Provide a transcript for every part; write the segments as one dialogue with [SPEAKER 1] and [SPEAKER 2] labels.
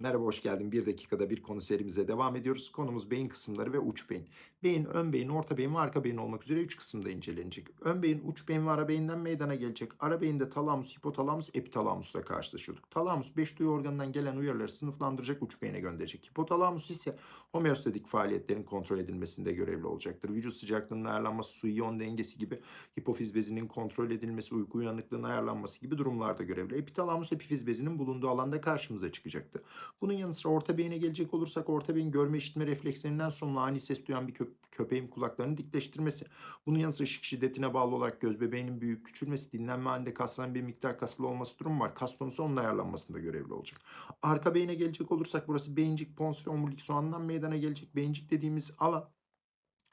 [SPEAKER 1] Merhaba, hoş geldin. Bir dakikada bir konu serimize devam ediyoruz. Konumuz beyin kısımları ve uç beyin. Beyin, ön beyin, orta beyin ve arka beyin olmak üzere üç kısımda incelenecek. Ön beyin, uç beyin ve ara beyinden meydana gelecek. Ara beyinde talamus, hipotalamus, epitalamusla karşılaşıyorduk. Talamus, beş duyu organından gelen uyarıları sınıflandıracak, uç beyine gönderecek. Hipotalamus ise homeostatik faaliyetlerin kontrol edilmesinde görevli olacaktır. Vücut sıcaklığının ayarlanması, su iyon dengesi gibi, hipofiz bezinin kontrol edilmesi, uyku uyanıklığının ayarlanması gibi durumlarda görevli. Epitalamus, epifiz bezinin bulunduğu alanda karşımıza çıkacaktı. Bunun yanı sıra orta beyine gelecek olursak orta beyin görme işitme reflekslerinden sonra ani ses duyan bir köp- köpeğin kulaklarını dikleştirmesi. Bunun yanı sıra ışık şiddetine bağlı olarak göz bebeğinin büyük küçülmesi, dinlenme halinde kasların bir miktar kasılı olması durumu var. Kas tonusu onun ayarlanmasında görevli olacak. Arka beyine gelecek olursak burası beyincik, pons ve omurilik soğanından meydana gelecek. Beyincik dediğimiz alan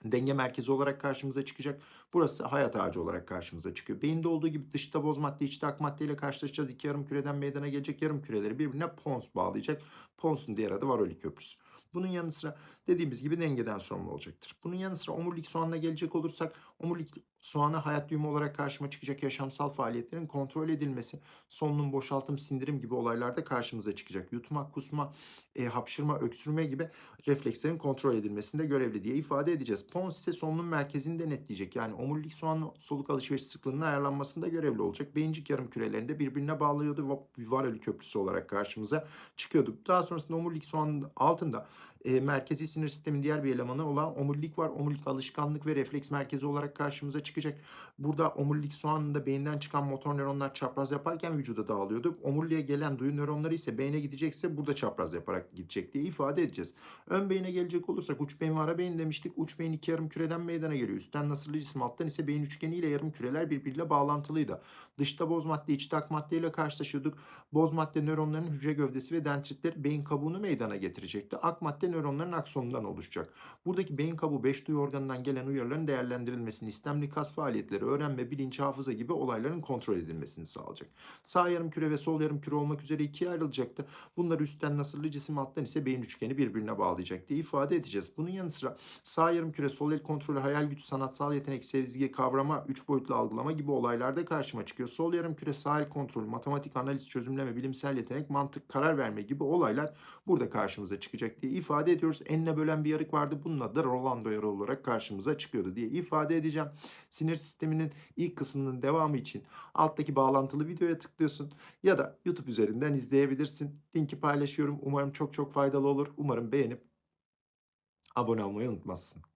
[SPEAKER 1] denge merkezi olarak karşımıza çıkacak. Burası hayat ağacı olarak karşımıza çıkıyor. Beyinde olduğu gibi dışta boz madde, içte ak madde ile karşılaşacağız. İki yarım küreden meydana gelecek yarım küreleri birbirine pons bağlayacak. Pons'un diğer adı Varoli Köprüsü. Bunun yanı sıra dediğimiz gibi dengeden sorumlu olacaktır. Bunun yanı sıra omurilik soğanına gelecek olursak omurilik soğanı hayat düğümü olarak karşıma çıkacak yaşamsal faaliyetlerin kontrol edilmesi, solunum, boşaltım, sindirim gibi olaylarda karşımıza çıkacak. Yutma, kusma, e, hapşırma, öksürme gibi reflekslerin kontrol edilmesinde görevli diye ifade edeceğiz. Pons ise solunum merkezini denetleyecek. Yani omurilik soğanın soluk alışveriş sıklığının ayarlanmasında görevli olacak. Beyincik yarım kürelerinde de birbirine bağlıyordu Varoli köprüsü olarak karşımıza çıkıyordu. Daha sonrasında omurilik soğanın altında e, merkezi sinir sistemin diğer bir elemanı olan omurilik var. Omurilik alışkanlık ve refleks merkezi olarak karşımıza çıkacak. Burada omurilik soğanında beyinden çıkan motor nöronlar çapraz yaparken vücuda dağılıyordu. Omuriliğe gelen duyu nöronları ise beyne gidecekse burada çapraz yaparak gidecek diye ifade edeceğiz. Ön beyine gelecek olursak uç beyin ve ara beyin demiştik. Uç beyin iki yarım küreden meydana geliyor. Üstten nasırlı cisim alttan ise beyin üçgeni ile yarım küreler birbiriyle bağlantılıydı. Dışta boz madde, içte ak madde ile karşılaşıyorduk. Boz madde nöronların hücre gövdesi ve dendritleri beyin kabuğunu meydana getirecekti. Ak madde nöronların aksonundan oluşacak. Buradaki beyin kabuğu beş duyu organından gelen uyarıların değerlendirilmesini, istemli kas faaliyetleri, öğrenme, bilinç, hafıza gibi olayların kontrol edilmesini sağlayacak. Sağ yarım küre ve sol yarım küre olmak üzere ikiye ayrılacaktı. Bunları üstten nasırlı cisim alttan ise beyin üçgeni birbirine bağlayacak diye ifade edeceğiz. Bunun yanı sıra sağ yarım küre, sol el kontrolü, hayal gücü, sanatsal yetenek, sezgi, kavrama, üç boyutlu algılama gibi olaylarda karşıma çıkıyor. Sol yarım küre, sağ el kontrolü, matematik, analiz, çözümleme, bilimsel yetenek, mantık, karar verme gibi olaylar burada karşımıza çıkacak diye ifade ediyoruz. Enine bölen bir yarık vardı. Bunun adı da Rolando yarı olarak karşımıza çıkıyordu diye ifade edeceğim. Sinir sisteminin ilk kısmının devamı için alttaki bağlantılı videoya tıklıyorsun ya da YouTube üzerinden izleyebilirsin. Linki paylaşıyorum. Umarım çok çok faydalı olur. Umarım beğenip abone olmayı unutmazsın.